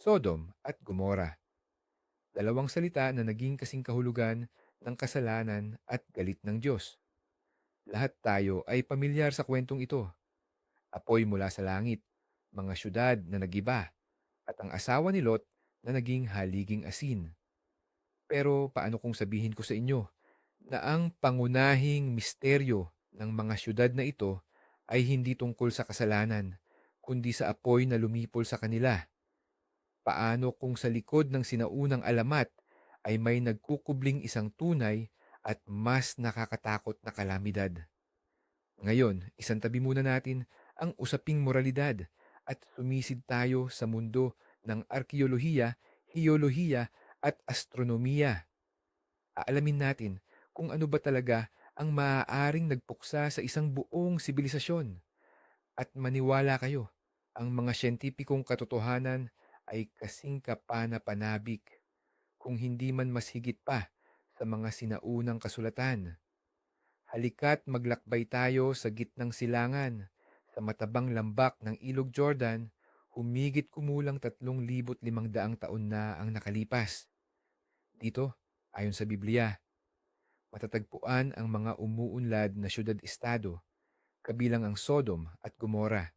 Sodom at Gomora. Dalawang salita na naging kasing kahulugan ng kasalanan at galit ng Diyos. Lahat tayo ay pamilyar sa kwentong ito. Apoy mula sa langit, mga syudad na nagiba, at ang asawa ni Lot na naging haliging asin. Pero paano kung sabihin ko sa inyo na ang pangunahing misteryo ng mga syudad na ito ay hindi tungkol sa kasalanan, kundi sa apoy na lumipol sa kanila. Paano kung sa likod ng sinaunang alamat ay may nagkukubling isang tunay at mas nakakatakot na kalamidad? Ngayon, isang tabi muna natin ang usaping moralidad at sumisid tayo sa mundo ng arkeolohiya, hiyolohiya at astronomiya. Aalamin natin kung ano ba talaga ang maaaring nagpuksa sa isang buong sibilisasyon. At maniwala kayo, ang mga siyentipikong katotohanan ay kasing kapana-panabik, kung hindi man mas higit pa sa mga sinaunang kasulatan. Halika't maglakbay tayo sa gitnang silangan, sa matabang lambak ng Ilog Jordan, humigit kumulang 3,500 taon na ang nakalipas. Dito, ayon sa Biblia, matatagpuan ang mga umuunlad na syudad-estado, kabilang ang Sodom at Gomora.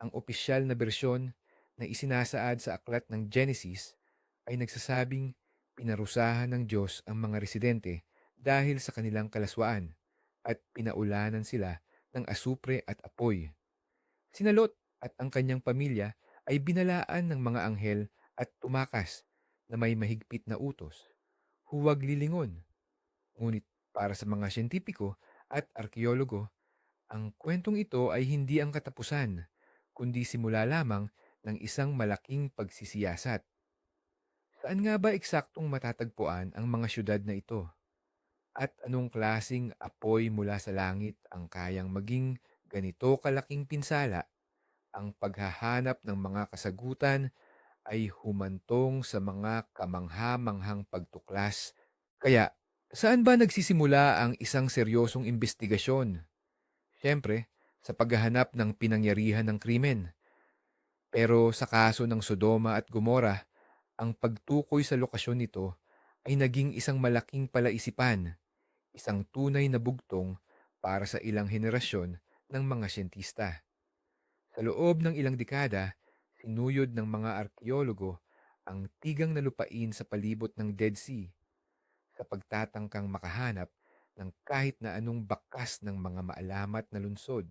Ang opisyal na bersyon na isinasaad sa aklat ng Genesis ay nagsasabing pinarusahan ng Diyos ang mga residente dahil sa kanilang kalaswaan at pinaulanan sila ng asupre at apoy. Sinalot at ang kanyang pamilya ay binalaan ng mga anghel at tumakas na may mahigpit na utos. Huwag lilingon. Ngunit para sa mga siyentipiko at arkeologo, ang kwentong ito ay hindi ang katapusan, kundi simula lamang ng isang malaking pagsisiyasat. Saan nga ba eksaktong matatagpuan ang mga syudad na ito? At anong klasing apoy mula sa langit ang kayang maging ganito kalaking pinsala? Ang paghahanap ng mga kasagutan ay humantong sa mga kamangha-manghang pagtuklas. Kaya, saan ba nagsisimula ang isang seryosong investigasyon? Siyempre, sa paghahanap ng pinangyarihan ng krimen. Pero sa kaso ng Sodoma at Gomora, ang pagtukoy sa lokasyon nito ay naging isang malaking palaisipan isang tunay na bugtong para sa ilang henerasyon ng mga siyentista. Sa loob ng ilang dekada, sinuyod ng mga arkeologo ang tigang na lupain sa palibot ng Dead Sea sa pagtatangkang makahanap ng kahit na anong bakas ng mga maalamat na lunsod.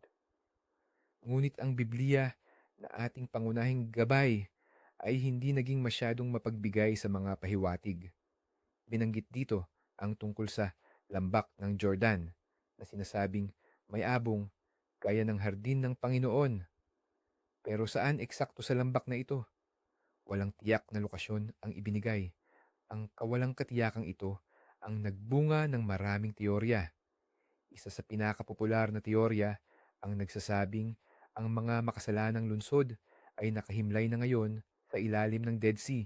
Ngunit ang Biblia na ating pangunahing gabay ay hindi naging masyadong mapagbigay sa mga pahiwatig. Binanggit dito ang tungkol sa lambak ng Jordan na sinasabing may abong gaya ng hardin ng Panginoon. Pero saan eksakto sa lambak na ito? Walang tiyak na lokasyon ang ibinigay. Ang kawalang katiyakang ito ang nagbunga ng maraming teorya. Isa sa pinakapopular na teorya ang nagsasabing ang mga makasalanang lunsod ay nakahimlay na ngayon sa ilalim ng Dead Sea.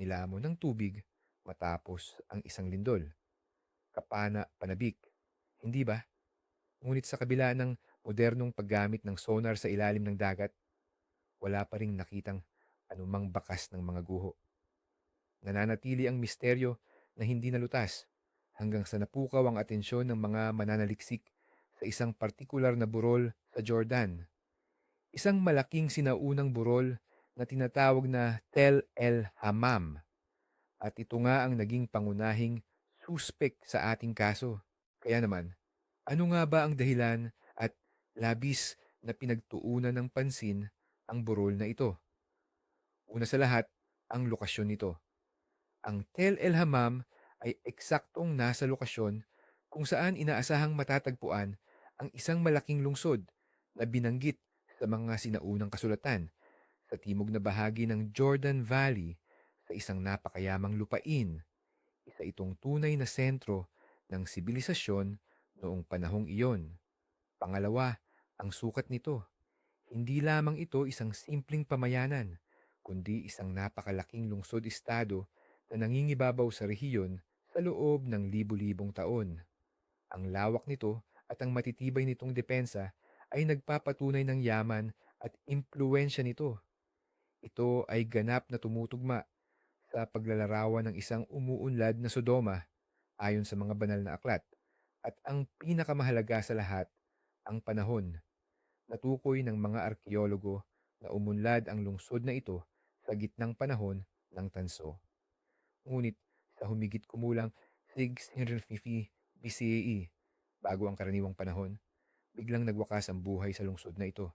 Nilamon ng tubig matapos ang isang lindol kapana, panabik. Hindi ba? Ngunit sa kabila ng modernong paggamit ng sonar sa ilalim ng dagat, wala pa ring nakitang anumang bakas ng mga guho. Nananatili ang misteryo na hindi nalutas hanggang sa napukaw ang atensyon ng mga mananaliksik sa isang partikular na burol sa Jordan. Isang malaking sinaunang burol na tinatawag na Tel El Hammam. At ito nga ang naging pangunahing suspek sa ating kaso. Kaya naman, ano nga ba ang dahilan at labis na pinagtuunan ng pansin ang burol na ito? Una sa lahat, ang lokasyon nito. Ang Tel El Hammam ay eksaktong nasa lokasyon kung saan inaasahang matatagpuan ang isang malaking lungsod na binanggit sa mga sinaunang kasulatan sa timog na bahagi ng Jordan Valley sa isang napakayamang lupain isa itong tunay na sentro ng sibilisasyon noong panahong iyon. Pangalawa, ang sukat nito. Hindi lamang ito isang simpleng pamayanan, kundi isang napakalaking lungsod-estado na nangingibabaw sa rehiyon sa loob ng libu-libong taon. Ang lawak nito at ang matitibay nitong depensa ay nagpapatunay ng yaman at impluensya nito. Ito ay ganap na tumutugma sa paglalarawan ng isang umuunlad na Sodoma ayon sa mga banal na aklat. At ang pinakamahalaga sa lahat, ang panahon. Natukoy ng mga arkeologo na umunlad ang lungsod na ito sa gitnang panahon ng tanso. Ngunit sa humigit kumulang 650 BCE, bago ang karaniwang panahon, biglang nagwakas ang buhay sa lungsod na ito.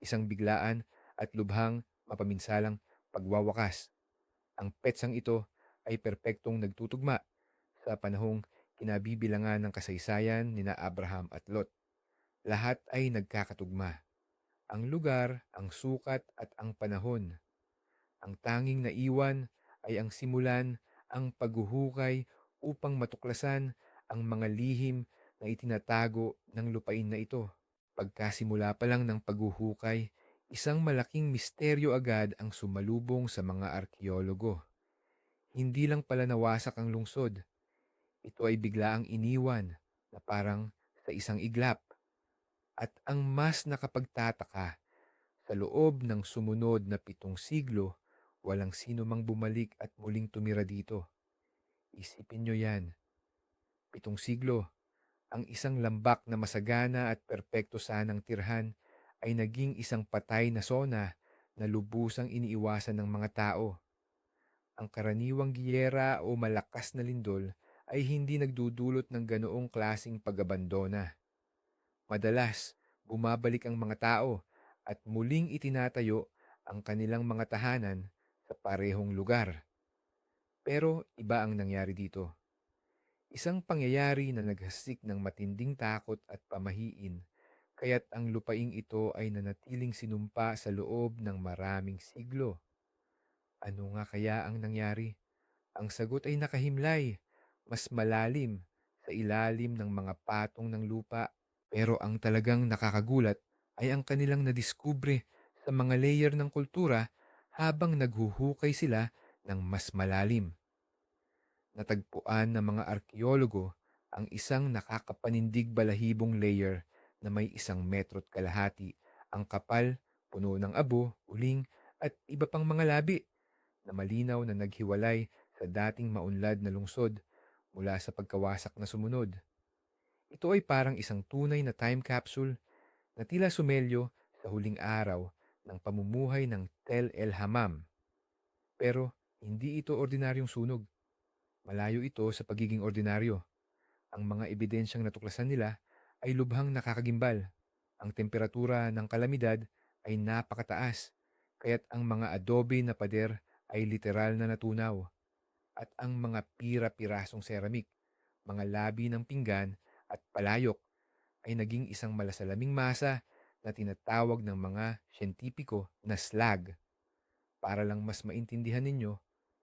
Isang biglaan at lubhang mapaminsalang pagwawakas. Ang petsang ito ay perpektong nagtutugma sa panahong kinabibilangan ng kasaysayan ni na Abraham at Lot. Lahat ay nagkakatugma. Ang lugar, ang sukat at ang panahon. Ang tanging naiwan ay ang simulan, ang paghuhukay upang matuklasan ang mga lihim na itinatago ng lupain na ito. Pagkasimula pa lang ng paghuhukay, isang malaking misteryo agad ang sumalubong sa mga arkeologo. Hindi lang pala nawasak ang lungsod. Ito ay biglaang iniwan na parang sa isang iglap. At ang mas nakapagtataka, sa loob ng sumunod na pitong siglo, walang sino mang bumalik at muling tumira dito. Isipin nyo yan. Pitong siglo, ang isang lambak na masagana at perpekto sanang tirhan ay naging isang patay na sona na lubusang iniiwasan ng mga tao. Ang karaniwang giyera o malakas na lindol ay hindi nagdudulot ng ganoong klasing pag-abandona. Madalas, bumabalik ang mga tao at muling itinatayo ang kanilang mga tahanan sa parehong lugar. Pero iba ang nangyari dito. Isang pangyayari na naghasik ng matinding takot at pamahiin, kaya't ang lupaing ito ay nanatiling sinumpa sa loob ng maraming siglo. Ano nga kaya ang nangyari? Ang sagot ay nakahimlay, mas malalim, sa ilalim ng mga patong ng lupa. Pero ang talagang nakakagulat ay ang kanilang nadiskubre sa mga layer ng kultura habang naghuhukay sila ng mas malalim. Natagpuan ng mga arkeologo ang isang nakakapanindig balahibong layer na may isang metro't kalahati ang kapal, puno ng abo, uling at iba pang mga labi na malinaw na naghiwalay sa dating maunlad na lungsod mula sa pagkawasak na sumunod. Ito ay parang isang tunay na time capsule na tila sumelyo sa huling araw ng pamumuhay ng Tel El Hammam. Pero hindi ito ordinaryong sunog. Malayo ito sa pagiging ordinaryo. Ang mga ebidensyang natuklasan nila ay lubhang nakakagimbal. Ang temperatura ng kalamidad ay napakataas, kaya't ang mga adobe na pader ay literal na natunaw. At ang mga pira-pirasong ceramik, mga labi ng pinggan at palayok ay naging isang malasalaming masa na tinatawag ng mga siyentipiko na slag. Para lang mas maintindihan ninyo,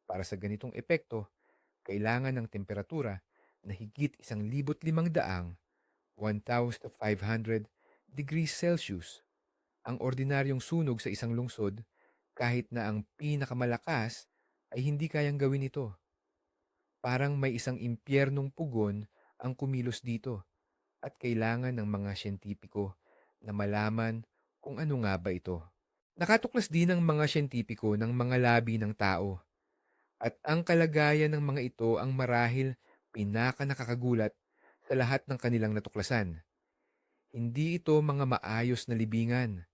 para sa ganitong epekto, kailangan ng temperatura na higit isang libot limang daang 1,500 degrees Celsius. Ang ordinaryong sunog sa isang lungsod, kahit na ang pinakamalakas, ay hindi kayang gawin ito. Parang may isang impyernong pugon ang kumilos dito at kailangan ng mga siyentipiko na malaman kung ano nga ba ito. Nakatuklas din ng mga siyentipiko ng mga labi ng tao at ang kalagayan ng mga ito ang marahil pinaka nakakagulat sa lahat ng kanilang natuklasan. Hindi ito mga maayos na libingan.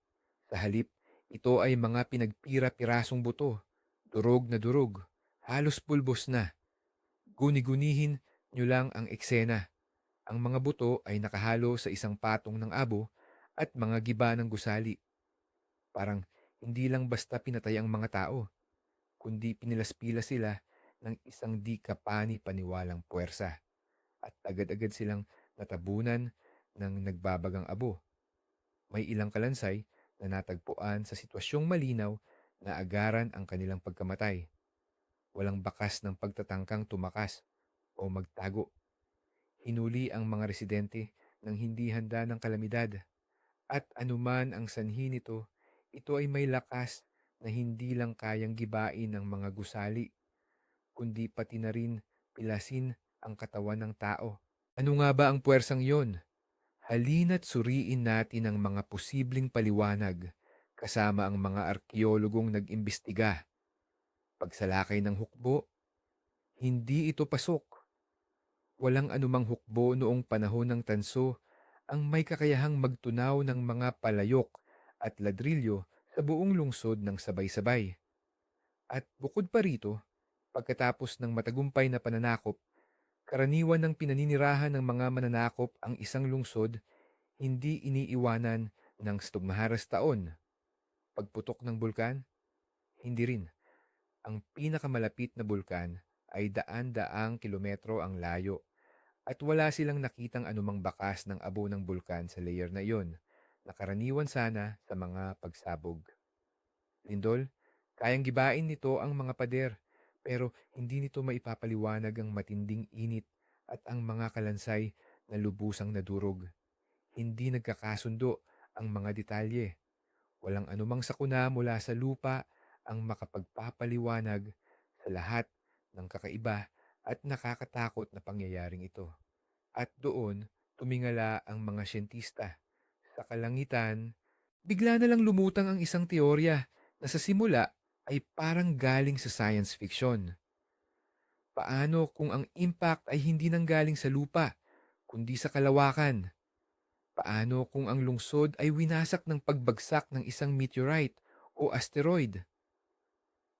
Sa halip, ito ay mga pinagpira-pirasong buto, durog na durog, halos pulbos na. Guni-gunihin nyo lang ang eksena. Ang mga buto ay nakahalo sa isang patong ng abo at mga giba ng gusali. Parang hindi lang basta pinatay ang mga tao, kundi pinilaspila sila ng isang di kapani-paniwalang puwersa at agad-agad silang natabunan ng nagbabagang abo. May ilang kalansay na natagpuan sa sitwasyong malinaw na agaran ang kanilang pagkamatay. Walang bakas ng pagtatangkang tumakas o magtago. Hinuli ang mga residente ng hindi handa ng kalamidad at anuman ang sanhi nito, ito ay may lakas na hindi lang kayang gibain ng mga gusali, kundi pati na rin pilasin ang katawan ng tao. Ano nga ba ang puwersang yon? Halina't suriin natin ang mga posibleng paliwanag kasama ang mga arkeologong nag-imbestiga. Pagsalakay ng hukbo, hindi ito pasok. Walang anumang hukbo noong panahon ng tanso ang may kakayahang magtunaw ng mga palayok at ladrilyo sa buong lungsod ng sabay-sabay. At bukod pa rito, pagkatapos ng matagumpay na pananakop, karaniwan ng pinaninirahan ng mga mananakop ang isang lungsod, hindi iniiwanan ng stugmaharas taon. Pagputok ng bulkan, hindi rin. Ang pinakamalapit na bulkan ay daan-daang kilometro ang layo at wala silang nakitang anumang bakas ng abo ng bulkan sa layer na iyon na karaniwan sana sa mga pagsabog. Lindol, kayang gibain nito ang mga pader pero hindi nito maipapaliwanag ang matinding init at ang mga kalansay na lubusang nadurog. Hindi nagkakasundo ang mga detalye. Walang anumang sakuna mula sa lupa ang makapagpapaliwanag sa lahat ng kakaiba at nakakatakot na pangyayaring ito. At doon, tumingala ang mga siyentista. Sa kalangitan, bigla na lang lumutang ang isang teorya na sa simula ay parang galing sa science fiction. Paano kung ang impact ay hindi nanggaling sa lupa, kundi sa kalawakan? Paano kung ang lungsod ay winasak ng pagbagsak ng isang meteorite o asteroid?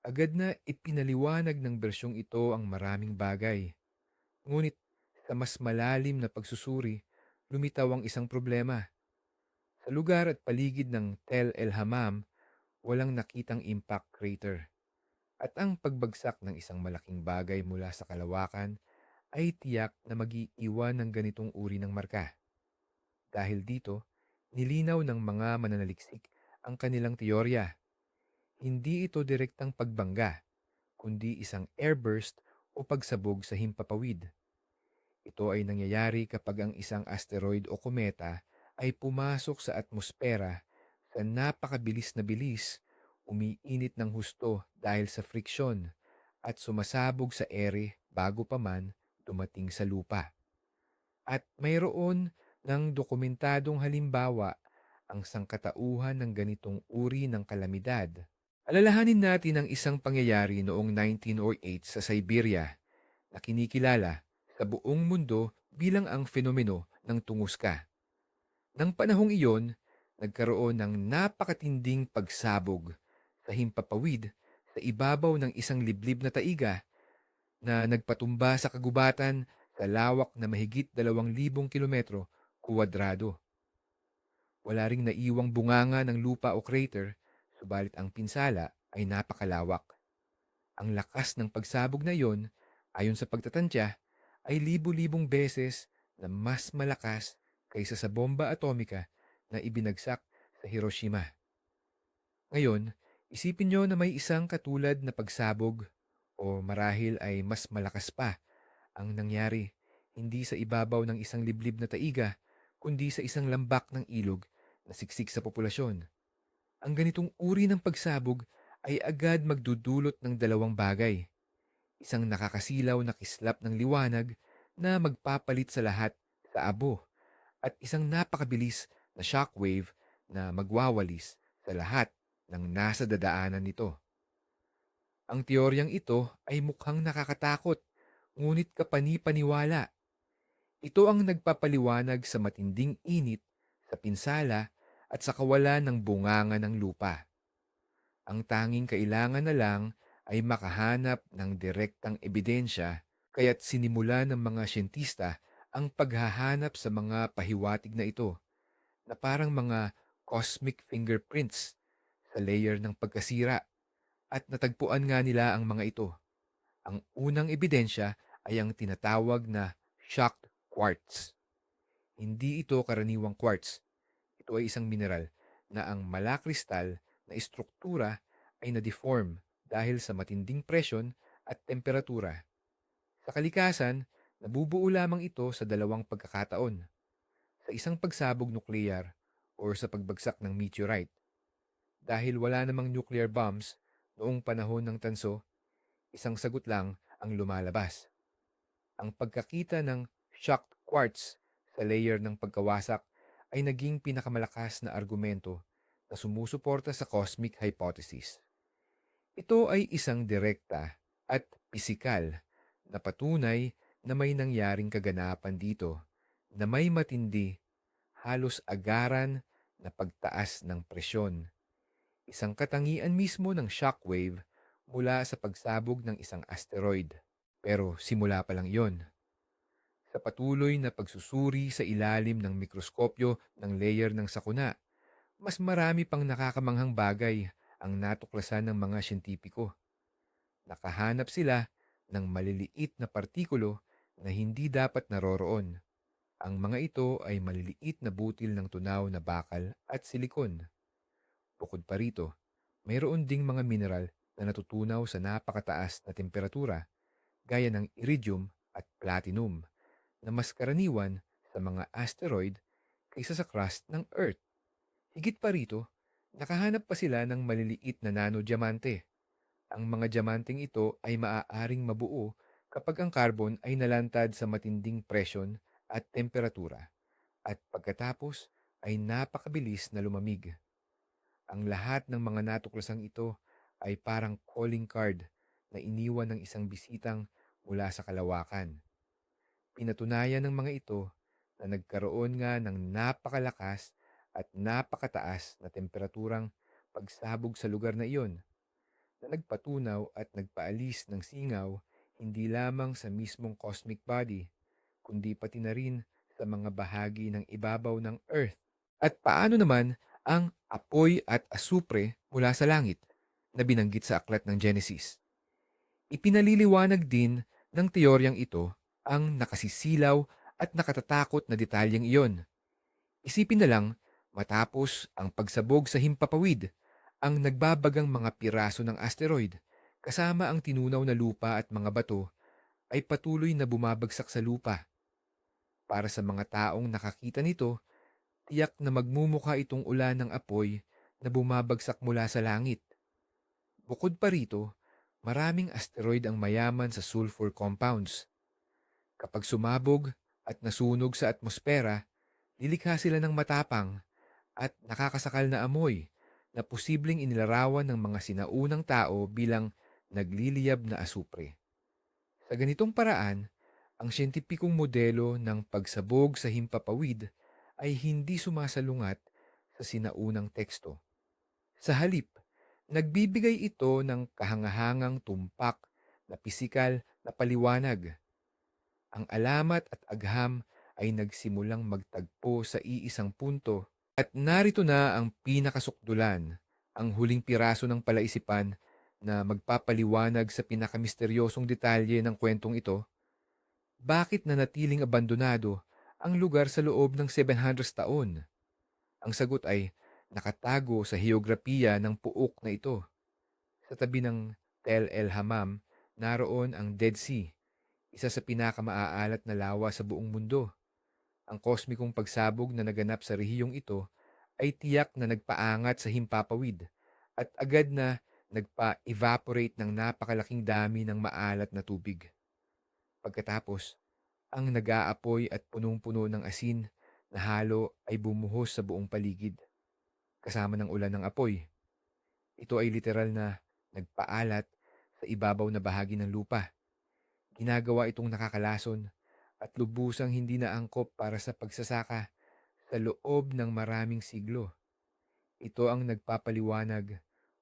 Agad na ipinaliwanag ng bersyong ito ang maraming bagay. Ngunit sa mas malalim na pagsusuri, lumitaw ang isang problema. Sa lugar at paligid ng Tel El Hammam, walang nakitang impact crater. At ang pagbagsak ng isang malaking bagay mula sa kalawakan ay tiyak na mag-iiwan ng ganitong uri ng marka. Dahil dito, nilinaw ng mga mananaliksik ang kanilang teorya. Hindi ito direktang pagbangga, kundi isang airburst o pagsabog sa himpapawid. Ito ay nangyayari kapag ang isang asteroid o kometa ay pumasok sa atmosfera sa napakabilis na bilis, umiinit ng husto dahil sa friksyon at sumasabog sa ere bago pa man dumating sa lupa. At mayroon ng dokumentadong halimbawa ang sangkatauhan ng ganitong uri ng kalamidad. Alalahanin natin ang isang pangyayari noong 1908 sa Siberia na kinikilala sa buong mundo bilang ang fenomeno ng tunguska. Nang panahong iyon, nagkaroon ng napakatinding pagsabog sa himpapawid sa ibabaw ng isang liblib na taiga na nagpatumba sa kagubatan sa lawak na mahigit dalawang libong kilometro kuwadrado. Wala ring naiwang bunganga ng lupa o crater, subalit ang pinsala ay napakalawak. Ang lakas ng pagsabog na iyon, ayon sa pagtatantya, ay libu-libong beses na mas malakas kaysa sa bomba atomika na ibinagsak sa Hiroshima. Ngayon, isipin nyo na may isang katulad na pagsabog o marahil ay mas malakas pa ang nangyari hindi sa ibabaw ng isang liblib na taiga kundi sa isang lambak ng ilog na siksik sa populasyon. Ang ganitong uri ng pagsabog ay agad magdudulot ng dalawang bagay. Isang nakakasilaw na kislap ng liwanag na magpapalit sa lahat sa abo at isang napakabilis na shockwave na magwawalis sa lahat ng nasa dadaanan nito. Ang teoryang ito ay mukhang nakakatakot, ngunit kapani-paniwala. Ito ang nagpapaliwanag sa matinding init, sa pinsala, at sa kawalan ng bunganga ng lupa. Ang tanging kailangan na lang ay makahanap ng direktang ebidensya kaya't sinimula ng mga siyentista ang paghahanap sa mga pahiwatig na ito na parang mga cosmic fingerprints sa layer ng pagkasira at natagpuan nga nila ang mga ito. Ang unang ebidensya ay ang tinatawag na shocked quartz. Hindi ito karaniwang quartz. Ito ay isang mineral na ang malakristal na istruktura ay na-deform dahil sa matinding presyon at temperatura. Sa kalikasan, nabubuo lamang ito sa dalawang pagkakataon sa isang pagsabog nuklear o sa pagbagsak ng meteorite. Dahil wala namang nuclear bombs noong panahon ng tanso, isang sagot lang ang lumalabas. Ang pagkakita ng shocked quartz sa layer ng pagkawasak ay naging pinakamalakas na argumento na sumusuporta sa cosmic hypothesis. Ito ay isang direkta at pisikal na patunay na may nangyaring kaganapan dito na may matindi, halos agaran na pagtaas ng presyon. Isang katangian mismo ng shockwave mula sa pagsabog ng isang asteroid. Pero simula pa lang iyon. Sa patuloy na pagsusuri sa ilalim ng mikroskopyo ng layer ng sakuna, mas marami pang nakakamanghang bagay ang natuklasan ng mga siyentipiko. Nakahanap sila ng maliliit na partikulo na hindi dapat naroroon. Ang mga ito ay maliliit na butil ng tunaw na bakal at silikon. Bukod pa rito, mayroon ding mga mineral na natutunaw sa napakataas na temperatura gaya ng iridium at platinum na mas karaniwan sa mga asteroid kaysa sa crust ng Earth. Higit pa rito, nakahanap pa sila ng maliliit na nanodiamante. Ang mga diamanteng ito ay maaaring mabuo kapag ang carbon ay nalantad sa matinding presyon at temperatura at pagkatapos ay napakabilis na lumamig. Ang lahat ng mga natuklasang ito ay parang calling card na iniwan ng isang bisitang mula sa kalawakan. Pinatunayan ng mga ito na nagkaroon nga ng napakalakas at napakataas na temperaturang pagsabog sa lugar na iyon na nagpatunaw at nagpaalis ng singaw hindi lamang sa mismong cosmic body, kundi pati na rin sa mga bahagi ng ibabaw ng Earth. At paano naman ang apoy at asupre mula sa langit na binanggit sa aklat ng Genesis. Ipinaliliwanag din ng teoryang ito ang nakasisilaw at nakatatakot na detalyeng iyon. Isipin na lang, matapos ang pagsabog sa himpapawid, ang nagbabagang mga piraso ng asteroid, kasama ang tinunaw na lupa at mga bato, ay patuloy na bumabagsak sa lupa. Para sa mga taong nakakita nito, tiyak na magmumukha itong ulan ng apoy na bumabagsak mula sa langit. Bukod pa rito, maraming asteroid ang mayaman sa sulfur compounds. Kapag sumabog at nasunog sa atmosfera, lilikha sila ng matapang at nakakasakal na amoy na posibleng inilarawan ng mga sinaunang tao bilang nagliliyab na asupre. Sa ganitong paraan, ang siyentipikong modelo ng pagsabog sa himpapawid ay hindi sumasalungat sa sinaunang teksto. Sa halip, nagbibigay ito ng kahangahangang tumpak na pisikal na paliwanag. Ang alamat at agham ay nagsimulang magtagpo sa iisang punto at narito na ang pinakasukdulan, ang huling piraso ng palaisipan na magpapaliwanag sa pinakamisteryosong detalye ng kwentong ito. Bakit nanatiling abandonado ang lugar sa loob ng 700 taon? Ang sagot ay nakatago sa heograpiya ng puok na ito. Sa tabi ng Tel El Hammam, naroon ang Dead Sea, isa sa pinakamaaalat na lawa sa buong mundo. Ang kosmikong pagsabog na naganap sa rehiyong ito ay tiyak na nagpaangat sa himpapawid at agad na nagpa-evaporate ng napakalaking dami ng maalat na tubig. Pagkatapos, ang nag-aapoy at punong-puno ng asin na halo ay bumuhos sa buong paligid, kasama ng ulan ng apoy. Ito ay literal na nagpaalat sa ibabaw na bahagi ng lupa. Ginagawa itong nakakalason at lubusang hindi na angkop para sa pagsasaka sa loob ng maraming siglo. Ito ang nagpapaliwanag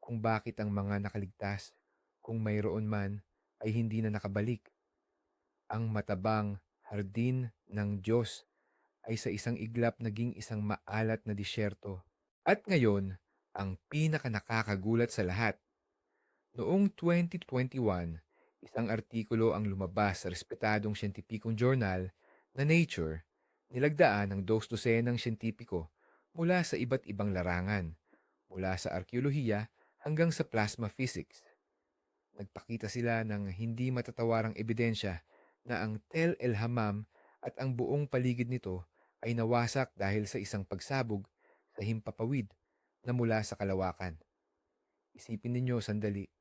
kung bakit ang mga nakaligtas, kung mayroon man, ay hindi na nakabalik. Ang matabang hardin ng Diyos ay sa isang iglap naging isang maalat na disyerto. At ngayon, ang pinaka nakakagulat sa lahat. Noong 2021, isang artikulo ang lumabas sa respetadong siyentipikong journal na Nature, nilagdaan ng dos dosenang siyentipiko mula sa iba't ibang larangan, mula sa arkeolohiya hanggang sa plasma physics. Nagpakita sila ng hindi matatawarang ebidensya na ang Tel El Hammam at ang buong paligid nito ay nawasak dahil sa isang pagsabog sa himpapawid na mula sa kalawakan. Isipin ninyo sandali,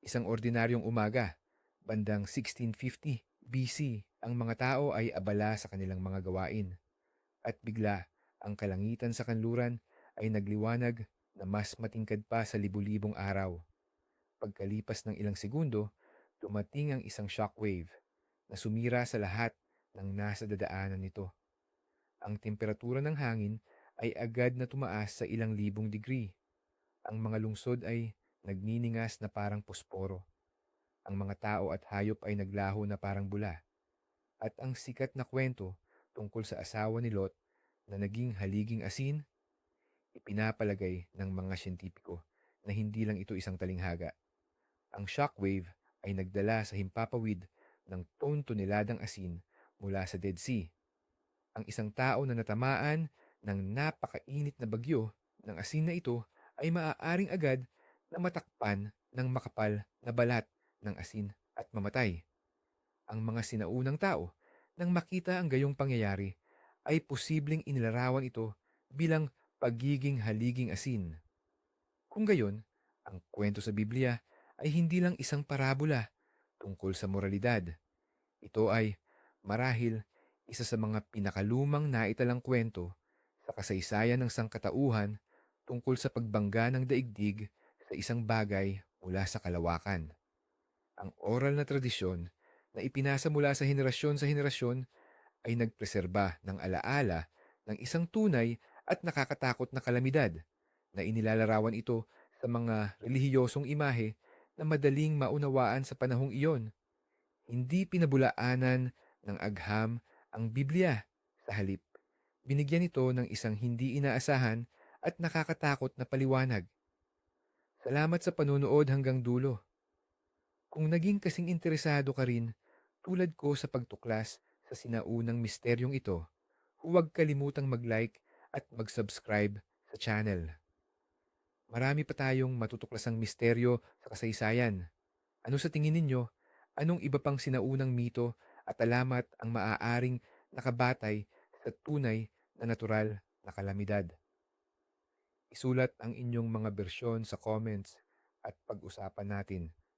isang ordinaryong umaga, bandang 1650 BC, ang mga tao ay abala sa kanilang mga gawain. At bigla, ang kalangitan sa kanluran ay nagliwanag na mas matingkad pa sa libu-libong araw. Pagkalipas ng ilang segundo, dumating ang isang shockwave na sumira sa lahat ng nasa dadaanan nito. Ang temperatura ng hangin ay agad na tumaas sa ilang libong degree. Ang mga lungsod ay nagniningas na parang posporo. Ang mga tao at hayop ay naglaho na parang bula. At ang sikat na kwento tungkol sa asawa ni Lot na naging haliging asin, ipinapalagay ng mga siyentipiko na hindi lang ito isang talinghaga. Ang shockwave ay nagdala sa himpapawid ng ton-toneladang asin mula sa Dead Sea. Ang isang tao na natamaan ng napakainit na bagyo ng asin na ito ay maaaring agad na matakpan ng makapal na balat ng asin at mamatay. Ang mga sinaunang tao, nang makita ang gayong pangyayari, ay posibleng inilarawan ito bilang pagiging haliging asin. Kung gayon, ang kwento sa Biblia ay hindi lang isang parabola tungkol sa moralidad. Ito ay, marahil, isa sa mga pinakalumang naitalang kwento sa kasaysayan ng sangkatauhan tungkol sa pagbangga ng daigdig sa isang bagay mula sa kalawakan. Ang oral na tradisyon na ipinasa mula sa henerasyon sa henerasyon ay nagpreserba ng alaala ng isang tunay at nakakatakot na kalamidad na inilalarawan ito sa mga relihiyosong imahe na madaling maunawaan sa panahong iyon. Hindi pinabulaanan ng agham ang Biblia. Sa halip, binigyan ito ng isang hindi inaasahan at nakakatakot na paliwanag. Salamat sa panunood hanggang dulo. Kung naging kasing interesado ka rin, tulad ko sa pagtuklas sa sinaunang misteryong ito, huwag kalimutang mag-like at mag-subscribe sa channel. Marami pa tayong matutuklasang misteryo sa kasaysayan. Ano sa tingin ninyo? Anong iba pang sinaunang mito at alamat ang maaaring nakabatay sa tunay na natural na kalamidad? Isulat ang inyong mga bersyon sa comments at pag-usapan natin.